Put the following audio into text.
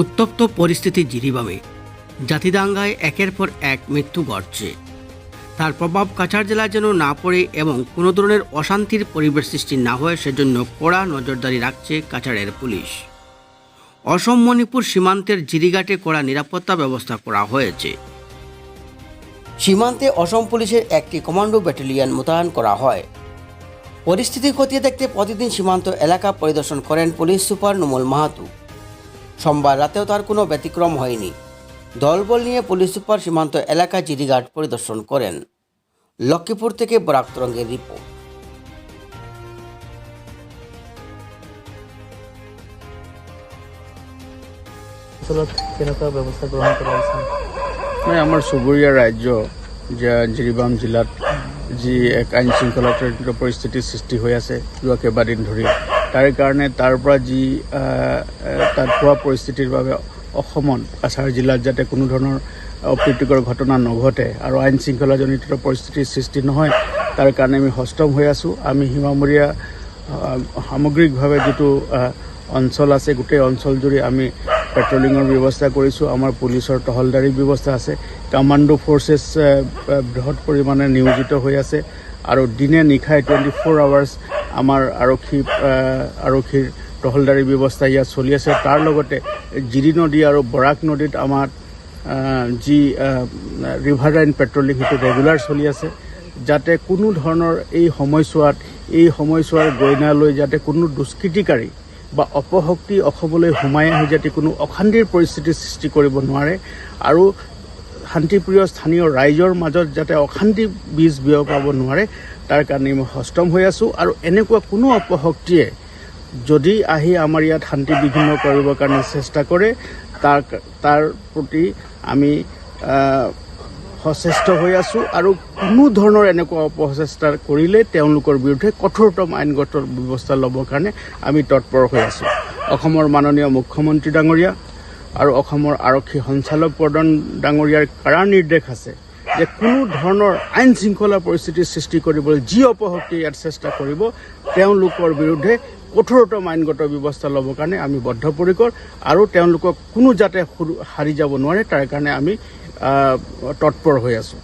উত্তপ্ত পরিস্থিতি জিরিবামে। জাতিদাঙ্গায় একের পর এক মৃত্যু ঘটছে তার প্রভাব কাছাড় জেলা যেন না পড়ে এবং কোনো ধরনের অশান্তির পরিবেশ সৃষ্টি না হয়, সেজন্য কড়া নজরদারি রাখছে কাছাড়ের পুলিশ। অসম মণিপুর সীমান্তের জিরিঘাটে কড়া নিরাপত্তা ব্যবস্থা করা হয়েছে। সীমান্তে অসম পুলিশের একটি কমান্ডো ব্যাটালিয়ন মোতায়েন করা হয়। পরিস্থিতি খতিয়ে দেখতে প্রতিদিন সীমান্ত এলাকা পরিদর্শন করেন পুলিশ সুপার নুমল মাহাতু। সোমবার রাতেও তার কোনো ব্যতিক্রম হয়নি। দলবল নিয়ে পুলিশ সুপার সীমান্ত এলাকা জিরিঘাট পরিদর্শন করেন। লক্ষ্মীপুর থেকে বরাক তরঙ্গের রিপোর্ট। কেনেকুৱা ব্যৱস্থা গ্ৰহণ কৰা হৈছে? মানে আমাৰ চুবুৰীয়া ৰাজ্য যে জিৰিবাম জিলাত যি এক আইন শৃংখলাজনিত পৰিস্থিতিৰ সৃষ্টি হৈ আছে যোৱা কেইবাদিন ধৰি। তাৰে কাৰণে তাৰ পৰা যি তাত পোৱা পৰিস্থিতিৰ বাবে অসমত কাছাৰ জিলাত যাতে কোনো ধৰণৰ অপ্ৰীতিকৰ ঘটনা নঘটে আৰু আইন শৃংখলাজনিত পৰিস্থিতিৰ সৃষ্টি নহয়, তাৰ কাৰণে আমি সষ্টম হৈ আছোঁ। আমি সীমামূৰীয়া সামগ্ৰিকভাৱে যিটো অঞ্চল আছে, গোটেই অঞ্চলজুৰি আমি পেট্ৰলিঙৰ ব্যৱস্থা কৰিছোঁ। আমাৰ পুলিচৰ টহলদাৰী ব্যৱস্থা আছে। কামাণ্ডো ফ'ৰ্চেছ বৃহৎ পৰিমাণে নিয়োজিত হৈ আছে। আৰু দিনে নিশাই টুৱেণ্টি ফ'ৰ আৱাৰ্ছ আমাৰ আৰক্ষী আৰক্ষীৰ টহলদাৰী ব্যৱস্থা ইয়াত চলি আছে। তাৰ লগতে জিৰি নদী আৰু বৰাক নদীত আমাৰ যি ৰিভাৰ লাইন পেট্ৰলিং সেইটো ৰেগুলাৰ চলি আছে। যাতে কোনো ধৰণৰ এই সময়ছোৱাত, এই সময়ছোৱাৰ গইনা লৈ যাতে কোনো দুষ্কৃতিকাৰী বা অপশক্তি অসমলৈ সোমাই আহি যাতে কোনো অশান্তিৰ পৰিস্থিতিৰ সৃষ্টি কৰিব নোৱাৰে। আৰু শান্তিপ্ৰিয় স্থানীয় ৰাইজৰ মাজত যাতে অশান্তি বীজ বিয়পাব নোৱাৰে, তাৰ কাৰণে মই সষ্টম হৈ আছোঁ। আৰু এনেকুৱা কোনো অপশক্তিয়ে যদি আহি আমাৰ ইয়াত শান্তি বিঘ্ন কৰিবৰ কাৰণে চেষ্টা কৰে, তাৰ তাৰ প্ৰতি আমি সচেষ্ট হৈ আছোঁ। আৰু কোনো ধৰণৰ এনেকুৱা অপচেষ্টা কৰিলে তেওঁলোকৰ বিৰুদ্ধে কঠোৰতম আইনগত ব্যৱস্থা ল'বৰ কাৰণে আমি তৎপৰ হৈ আছোঁ। অসমৰ মাননীয় মুখ্যমন্ত্ৰী ডাঙৰীয়া আৰু অসমৰ আৰক্ষী সঞ্চালক প্ৰধান ডাঙৰীয়াৰ কাৰা নিৰ্দেশ আছে যে কোনো ধৰণৰ আইন শৃংখলা পৰিস্থিতিৰ সৃষ্টি কৰিবলৈ যি অপশক্তি ইয়াত চেষ্টা কৰিব, তেওঁলোকৰ বিৰুদ্ধে কঠোৰতম আইনগত ব্যৱস্থা ল'বৰ কাৰণে আমি বদ্ধপৰিকৰ আৰু তেওঁলোকক কোনো যাতে সাৰি যাব নোৱাৰে, তাৰ কাৰণে আমি তৎপৰ হৈ আছোঁ।